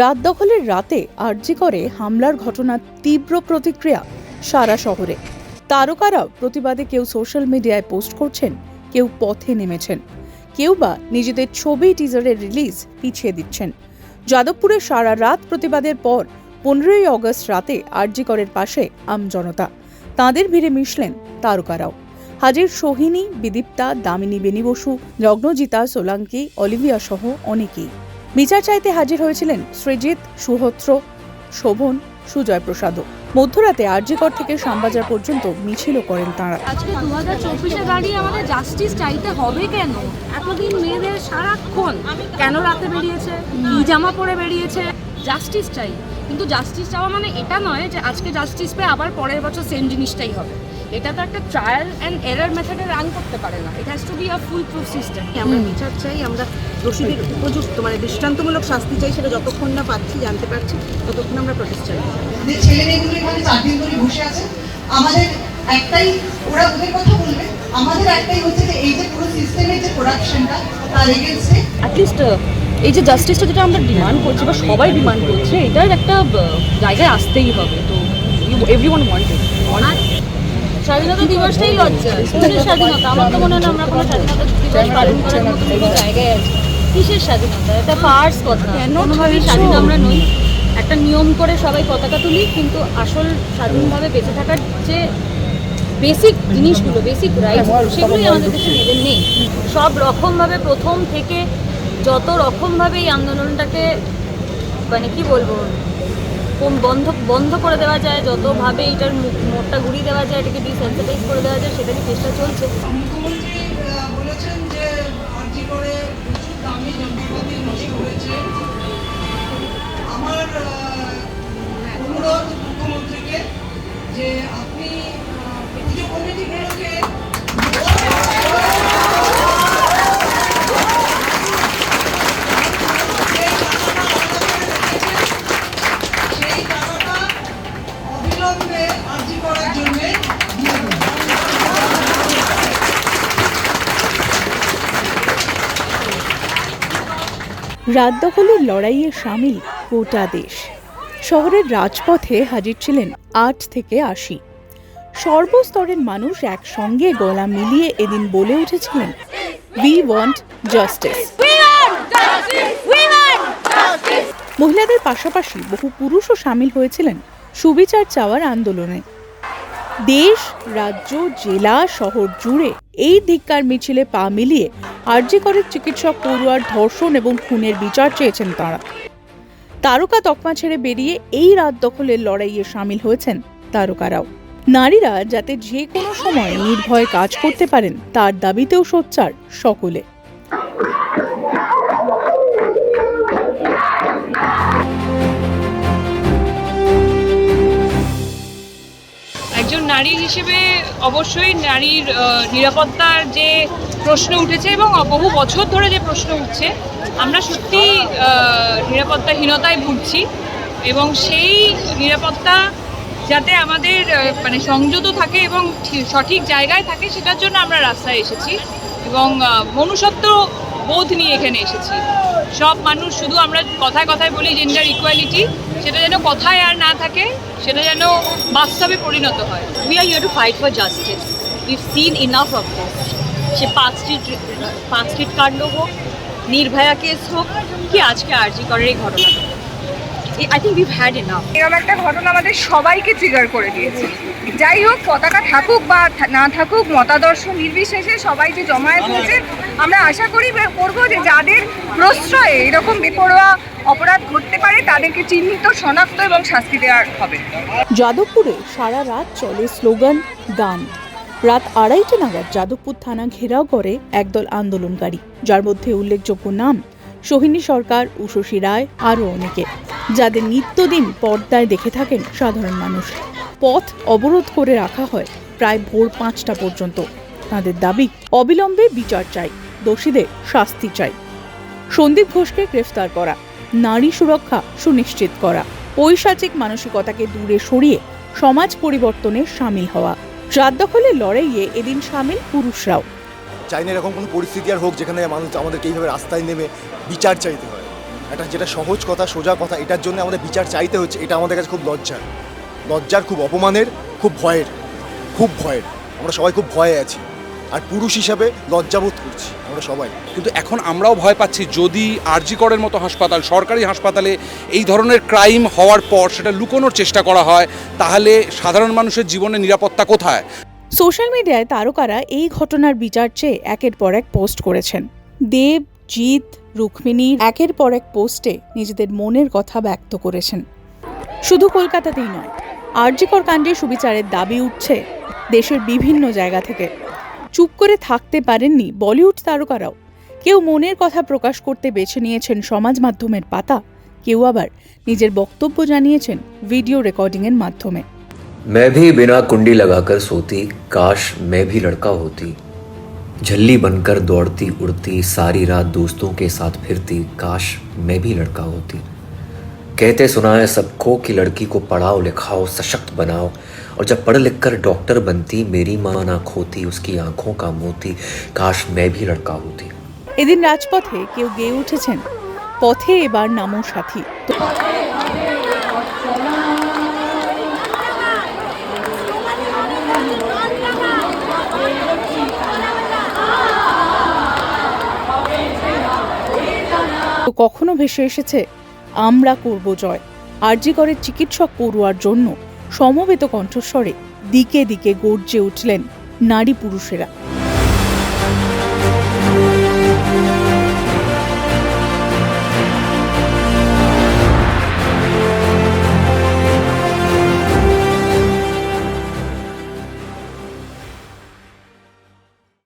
রাত দখলের রাতে আর্জি করে হামলার ঘটনার তীব্র প্রতিক্রিয়া সারা শহরে। তারকারাও প্রতিবাদে কেউ সোশ্যাল মিডিয়ায় পোস্ট করছেন, কেউ পথে নেমেছেন। কেউ বা নিজেদের ছবি টিজারের রিলিজ পিছিয়ে দিচ্ছেন। যাদবপুরে সারা রাত প্রতিবাদের পর পনেরোই অগস্ট রাতে আরজি করের পাশে আমজনতা তাঁদের ভিড়ে মিশলেন তারকারাও। হাজির সোহিনী, বিদীপ্তা, দামিনী বেনী বসু লগ্নজিতা সোলাঙ্কি, অলিভিয়া সহ অনেকেই। বিচার চাইতে হাজির হয়েছিলেন সৃজিত সুহত্র শোভন সুজয় প্রসাদও মধ্যরাতে আরজিকর থেকে শ্যামবাজার পর্যন্ত মিছিলও করেন তাঁরা। আজকে দু হাজার চব্বিশে দাঁড়িয়ে আমাদের জাস্টিস চাইতে হবে কেন? এতদিন মেয়েদের সারাক্ষণ কেন রাতে বেরিয়েছে? কি জামা পরে বেরিয়েছে? জাস্টিস চাই। কিন্তু জাস্টিস চাওয়া মানে এটা নয় যে আজকে জাস্টিস পেয়ে আবার পরের বছর সেম জিনিসটাই হবে। এটা তো একটা ট্রায়াল অ্যান্ড এরার মেথডে রান করতে পারে না। It has to be a foolproof system আমরা বিচার চাই? আমরা দোষীদের উপযুক্ত মানে দৃষ্টান্তমূলক শাস্তি চাই সেটা যতক্ষণ না পাচ্ছি জানতে পারছি ততক্ষণ আমরা প্রটেস্ট চাই। ছেলে মেয়েগুলো এখানে চার দিন ধরে বসে আছে। আমাদের একটাই ওরা ওদের কথা বলবে। আমাদের একটাই হচ্ছে যে এই যে পুরো সিস্টেমের যে প্রোডাকশনটা তার এগেনস্টে অ্যাটলিস্ট এই যে জাস্টিসটা যেটা আমরা ডিমান্ড করছি বা সবাই ডিমান্ড করছে এটার একটা জায়গায় আসতেই হবে। তো এভরি ওয়ান ওয়ান্টেড স্বাধীনতা দিবসটাই লজ্জা। কিসের স্বাধীনতা? আমার তো মনে হয় আমরা কোনো স্বাধীনতা দিবস পালন করার মতো কোনো জায়গায় আছি। কিসের স্বাধীনতা? এটা ফার্স কথা। কোনোভাবেই স্বাধীন আমরা নই। একটা নিয়ম করে সবাই পতাকা তুলি কিন্তু আসল স্বাধীনভাবে বেঁচে থাকার যে বেসিক জিনিসগুলো বেসিক রাইট সেগুলোই আমাদের দেশে মেয়েদের নেই। সব রকমভাবে প্রথম থেকে যত রকমভাবে এই আন্দোলনটাকে মানে কি বলব? কোন বন্ধ বন্ধ করে দেওয়া যায়, যতভাবে এটার মোটটা ঘুরিয়ে দেওয়া যায়, এটাকে ডিসেন্সিটাইজ করে দেওয়া যায় সেটারই চেষ্টা চলছে। মুখ্যমন্ত্রী বলেছেন যে রাত দখলের লড়াইয়ে সামিল গোটা দেশ। শহরের রাজপথে হাজির ছিলেন আট থেকে আশি। সর্বস্তরের মানুষ একসঙ্গে গলা মিলিয়ে এদিন বলে উঠেছিলেন উই ওয়ান্ট জাস্টিস মহিলাদের পাশাপাশি বহু পুরুষও সামিল হয়েছিলেন সুবিচার চাওয়ার আন্দোলনে। দেশ, রাজ্য, জেলা, শহর জুড়ে এই ধিক্কার মিছিলে পা মিলিয়ে আরজি করের চিকিৎসক পড়ুয়ার ধর্ষণ এবং খুনের বিচার চেয়েছেন তাঁরা। তারকা তকমা ছেড়ে বেরিয়ে এই রাত দখলের লড়াইয়ে সামিল হয়েছেন তারকারাও। নারীরা যাতে যে কোনো সময় নির্ভয়ে কাজ করতে পারেন, তার দাবিতেও সোচ্চার সকলে। নারী হিসেবে অবশ্যই নারীর নিরাপত্তার যে প্রশ্ন উঠেছে এবং বহু বছর ধরে যে প্রশ্ন উঠছে, আমরা সত্যি নিরাপত্তাহীনতায় ভুগছি এবং সেই নিরাপত্তা যাতে আমাদের মানে সংযত থাকে এবং সঠিক জায়গায় থাকে সেটার জন্য আমরা রাস্তায় এসেছি এবং মনুষ্যত্ব বোধ নিয়ে এখানে এসেছি। সব মানুষ শুধু আমরা কথায় কথায় বলি জেন্ডার ইকুয়ালিটি সেটা যেন কথায় আর না থাকে সেটা যেন বাস্তবে পরিণত হয় we are here to fight for justice. We've seen enough of this. সে পার্ক স্ট্রিট পার্ক স্ট্রিট কাণ্ড হোক নির্ভয়া কেস হোক কি আজকে আরজি করার এই ঘটনা I think we've had enough এরকম একটা ঘটনা আমাদের সবাইকে ট্রিগার করে দিয়েছে যাই হোক পতাকা থাকুক বা না থাকুক মতাদর্শ নির্বিশেষে সবাই যে জমায়েত হয়েছে আমরা আশা করি করব যে যাদের প্রশ্রয়ে এরকম বেপরোয়া অপরাধ ঘটতে পারে তাদেরকে চিহ্নিত শনাক্ত এবং শাস্তি দেওয়ার হবে। যাদবপুরে সারা রাত চলে স্লোগান গান। রাত আড়াইটে নাগাদ যাদবপুর থানা ঘেরাও করে একদল আন্দোলনকারী যার মধ্যে উল্লেখযোগ্য নাম সোহিনী সরকার উষসী রায় আরও অনেকে যাদের নিত্যদিন পর্দায় দেখে থাকেন সাধারণ মানুষ। পথ অবরোধ করে রাখা হয় প্রায় ভোর পাঁচটা পর্যন্ত। তাদের দাবি, অবিলম্বে বিচার চাই, দোষীদের শাস্তি চাই। সন্দীপ ঘোষকে গ্রেফতার করা, নারী সুরক্ষা সুনিশ্চিত করা, পৈশাচিক মানসিকতাকে দূরে সরিয়ে সমাজ পরিবর্তনে সামিল হওয়া। রাত দখলের লড়াইয়ে এদিন সামিল পুরুষরাও। চাই না এরকম কোনো পরিস্থিতি আর হোক যেখানে মানুষ আমাদেরকে এইভাবে রাস্তায় নেমে বিচার চাইতে হয়। একটা যেটা সহজ কথা, সোজা কথা, এটার জন্য আমাদের বিচার চাইতে হচ্ছে, এটা আমাদের কাছে খুব লজ্জার। লজ্জার খুব অপমানের খুব ভয়ের খুব ভয়ের। আমরা সবাই খুব ভয়ে আছি। আর পুরুষ হিসাবে লজ্জাবোধ করছি আমরা সবাই। কিন্তু এখন আমরাও ভয় পাচ্ছি যদি আরজিকরের মতো হাসপাতাল সরকারি হাসপাতালে এই ধরনের ক্রাইম হওয়ার পর সেটা লুকোনোর চেষ্টা করা হয় তাহলে সাধারণ মানুষের জীবনে নিরাপত্তা কোথায়? সোশ্যাল মিডিয়ায় তারকারা এই ঘটনার বিচার চেয়ে একের পর এক পোস্ট করেছেন। দেব জিৎ রুক্মিণী একের পর এক পোস্টে নিজেদের মনের কথা ব্যক্ত করেছেন। শুধু কলকাতাতেই নয় আরজিকর কাণ্ডে সুবিচারের দাবি উঠছে দেশের বিভিন্ন জায়গা থেকে চুপ করে থাকতে পারেননি বলিউড তারকারাও কেউ মনের কথা প্রকাশ করতে বেছে নিয়েছেন সমাজ মাধ্যমের পাতা কেউ আবার নিজের বক্তব্য জানিয়েছেন ভিডিও রেকর্ডিংয়ের মাধ্যমে मैं भी बिना कुंडी लगाकर सोती काश मैं भी लड़का होती झल्ली बनकर दौड़ती उड़ती सारी रात दोस्तों के साथ फिरती काश मैं भी लड़का होती कहते सुना है सबको कि लड़की को पढ़ाओ लिखाओ सशक्त बनाओ और जब पढ़ लिख कर डॉक्टर बनती मेरी माँ ना खोती उसकी आंखों का मोती काश मैं भी लड़का होती এদিন রাজপথে কেউ গেয়ে উঠেছেন পথে এবার নামো সাথী তো কখনো ভেসে এসেছে আমরা করব জয়। আরজিগড়ের চিকিৎসক পড়ুয়ার জন্য সমবেত কণ্ঠস্বরে দিকে দিকে গর্জে উঠলেন নারী পুরুষেরা।